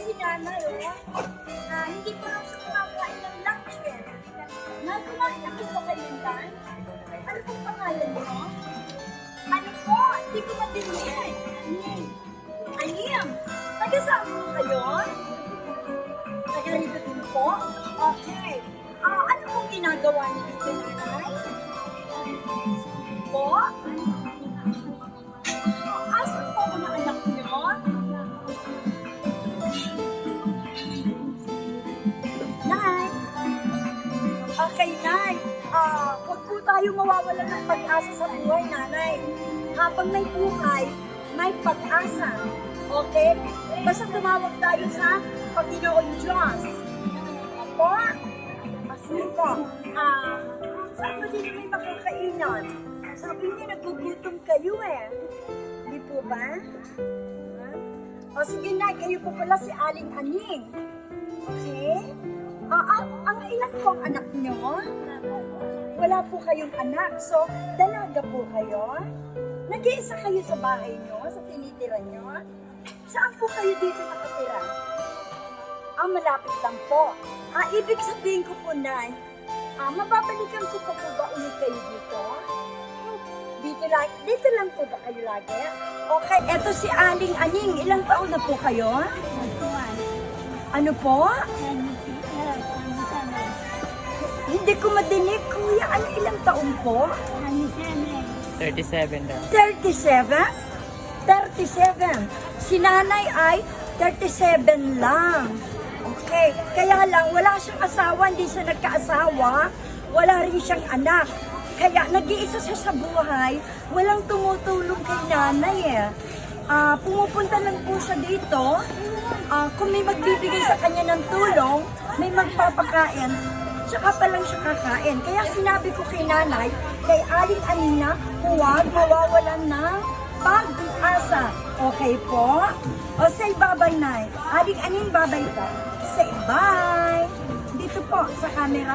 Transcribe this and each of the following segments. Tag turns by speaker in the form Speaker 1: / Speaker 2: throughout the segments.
Speaker 1: si nanay, oh, na hindi pa lang sa kumakain ng lunch, eh. Na, kumain ako ba kayo ng? Ano pong pangalan mo? Ano po? Hindi ko madinig. Anim. Anim? Tagasama mo kayo? Tagalito din po? Okay. Ah, ano pong ginagawa niyo dito, nanay? Po? Ano Okay, Nay. Ah, huwag po tayo mawawala ng pag-asa sa buhay, Nanay. Habang may buhay, may pag-asa. Okay? Basta tumawag tayo sa Panginoon Diyos. Opo? Kasi po, ah, saan ba din may makakainan? Sabi niya, nagugutom kayo eh. Di po ba? O sige na, kayo po pala si Aling Aning. Okay? Ah, ah, ang ilan po ang anak niyo? Wala po kayong anak. So, dalaga po kayo? Nag-iisa kayo sa bahay niyo? Sa tinitira niyo? Saan po kayo dito nakatira? Ah, malapit lang po. Ah, ibig sabihin ko po, Nay, ah, mababalikan ko pa po ba ulit kayo dito? Dito lang, dito lang po ba kayo lagi? Okay, eto si Aling Aning. Ilang taon na po kayo? Ano po? Hindi ko madinig, kuya. Ano ilang taon po?
Speaker 2: 37 daw.
Speaker 1: 37? 37. Si nanay ay 37 lang. Okay. Kaya lang, wala siyang asawa, hindi siya nagkaasawa. Wala rin siyang anak. Kaya nag-iisa siya sa buhay, walang tumutulong kay nanay eh. Ah, pumupunta lang po siya dito. Ah, kung may magbibigay sa kanya ng tulong, may magpapakain, tsaka pa lang siya kakain. Kaya sinabi ko kay nanay, kay Aling Anina, huwag mawawalan ng pag-asa. Okay po? O say bye-bye, Nay. Aling Anin, bye-bye po. Say bye. Dito po, sa camera.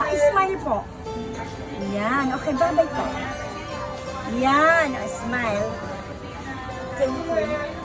Speaker 1: Ah, smile po. Yan. Okay, bye-bye po. Yan. smile. Thank you.